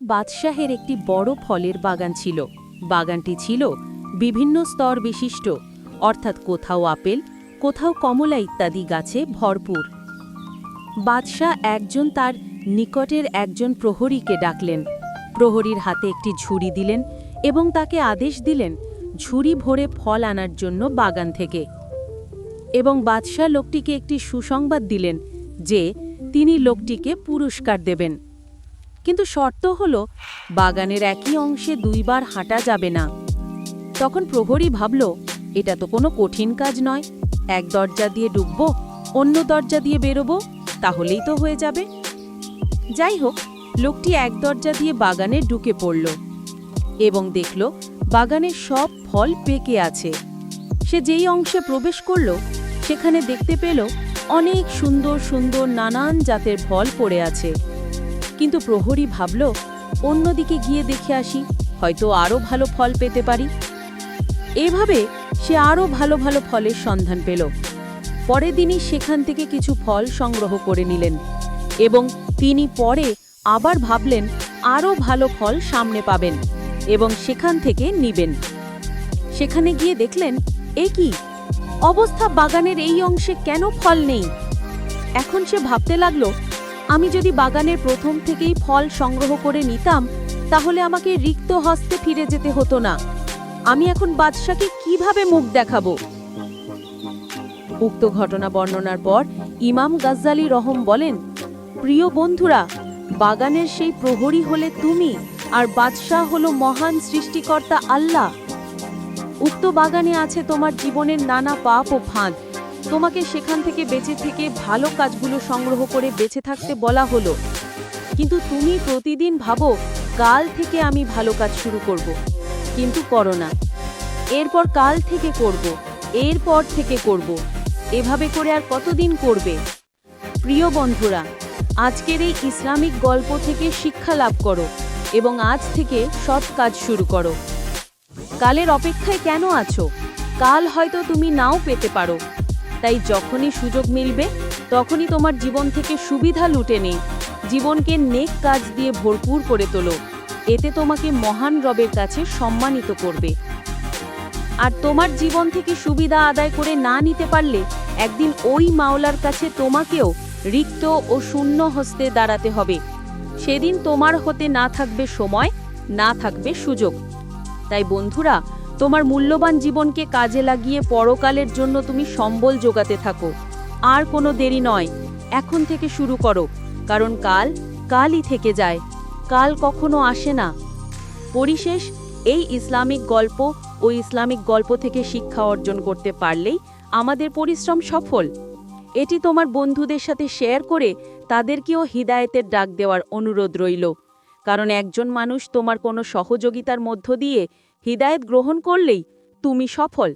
এক বাদশাহের একটি বড় ফলের বাগান ছিল। বাগানটি ছিল বিভিন্ন স্তর বিশিষ্ট, অর্থাৎ কোথাও আপেল, কোথাও কমলা ইত্যাদি গাছে ভরপুর। বাদশাহ একজন তার নিকটের একজন প্রহরীকে ডাকলেন। প্রহরীর হাতে একটি ঝুড়ি দিলেন এবং তাকে আদেশ দিলেন, ঝুড়ি ভরে ফল আনার জন্য বাগান থেকে। এবং বাদশাহ লোকটিকে একটি সুসংবাদ দিলেন যে, তিনি লোকটিকে পুরস্কার দেবেন। কিন্তু শর্ত হল, বাগানের একই অংশে দুইবার হাঁটা যাবে না। তখন প্রহরী ভাবল, এটা তো কোনো কঠিন কাজ নয়, এক দরজা দিয়ে ডুবব, অন্য দরজা দিয়ে বেরোবো, তাহলেই তো হয়ে যাবে। যাই হোক, লোকটি এক দরজা দিয়ে বাগানে ঢুকে পড়ল এবং দেখল বাগানের সব ফল পেকে আছে। সে যেই অংশে প্রবেশ করল, সেখানে দেখতে পেল, অনেক সুন্দর সুন্দর নানান জাতের ফল পড়ে আছে। কিন্তু প্রহরী ভাবল, অন্যদিকে গিয়ে দেখে আসি, হয়তো আরও ভালো ফল পেতে পারি। এভাবে সে আরও ভালো ভালো ফলের সন্ধান পেল। পরের দিনই সেখান থেকে কিছু ফল সংগ্রহ করে নিলেন এবং তিনি পরে আবার ভাবলেন আরও ভালো ফল সামনে পাবেন এবং সেখান থেকে নিবেন। সেখানে গিয়ে দেখলেন, এ কি? অবস্থা বাগানের এই অংশে কেন ফল নেই? এখন সে ভাবতে লাগল আমি যদি বাগানের প্রথম থেকেই ফল সংগ্রহ করে নিতাম, তাহলে আমাকে রিক্ত হস্তে ফিরে যেতে হতো না। আমি এখন বাদশাকে কীভাবে মুখ দেখাবো? উক্ত ঘটনা বর্ণনার পর ইমাম গাজ্জালি রহম বলেন, প্রিয় বন্ধুরা, বাগানের সেই প্রহরী হলে তুমি আর বাদশাহ হলো মহান সৃষ্টিকর্তা আল্লাহ। উক্ত বাগানে আছে তোমার জীবনের নানা পাপ ও ফাঁদ। তোমাকে সেখান থেকে বেঁচে থেকে ভালো কাজগুলো সংগ্রহ করে বেঁচে থাকতে বলা হলো। কিন্তু তুমি প্রতিদিন ভাবো, কাল থেকে আমি ভালো কাজ শুরু করব। কিন্তু করো না। এরপর কাল থেকে করব, এরপর থেকে করব। এভাবে করে আর কতদিন করবে? প্রিয় বন্ধুরা, আজকের এই ইসলামিক গল্প থেকে শিক্ষা লাভ করো এবং আজ থেকে সৎ কাজ শুরু করো। কালের অপেক্ষায় কেন আছো? কাল হয়তো তুমি নাও পেতে পারো। তাই যখনই সুযোগ মিলবে, তখনই তোমার জীবন থেকে সুবিধা লুটে নেই জীবনকে নেক কাজ দিয়ে ভরপুর করে তোলো। এতে তোমাকে মহান রবের কাছে সম্মানিত করবে। আর তোমার জীবন থেকে সুবিধা আদায় করে না নিতে পারলে, একদিন ওই মাওলার কাছে তোমাকেও রিক্ত ও শূন্য হস্তে দাঁড়াতে হবে। সেদিন তোমার হতে না থাকবে সময়, না থাকবে সুযোগ। তাই বন্ধুরা তোমার মূল্যবান জীবনকে কাজে লাগিয়ে পরকালের জন্য তুমি সম্বল জোগাতে থাকো। আর কোনো দেরি নয়। এখন থেকে শুরু করো। কারণ কাল, কালই থেকে যায়। কাল কখনো আসে না। পরিশেষ, এই ইসলামিক গল্প ও ইসলামিক গল্প থেকে শিক্ষা অর্জন করতে পারলেই আমাদের পরিশ্রম সফল। এটি তোমার বন্ধুদের সাথে শেয়ার করে তাদেরকেও হিদায়েতের ডাক দেওয়ার অনুরোধ রইল। কারণ একজন মানুষ তোমার কোনো সহযোগিতার মধ্য দিয়ে হিদায়েত গ্রহণ করলেই তুমি সফল।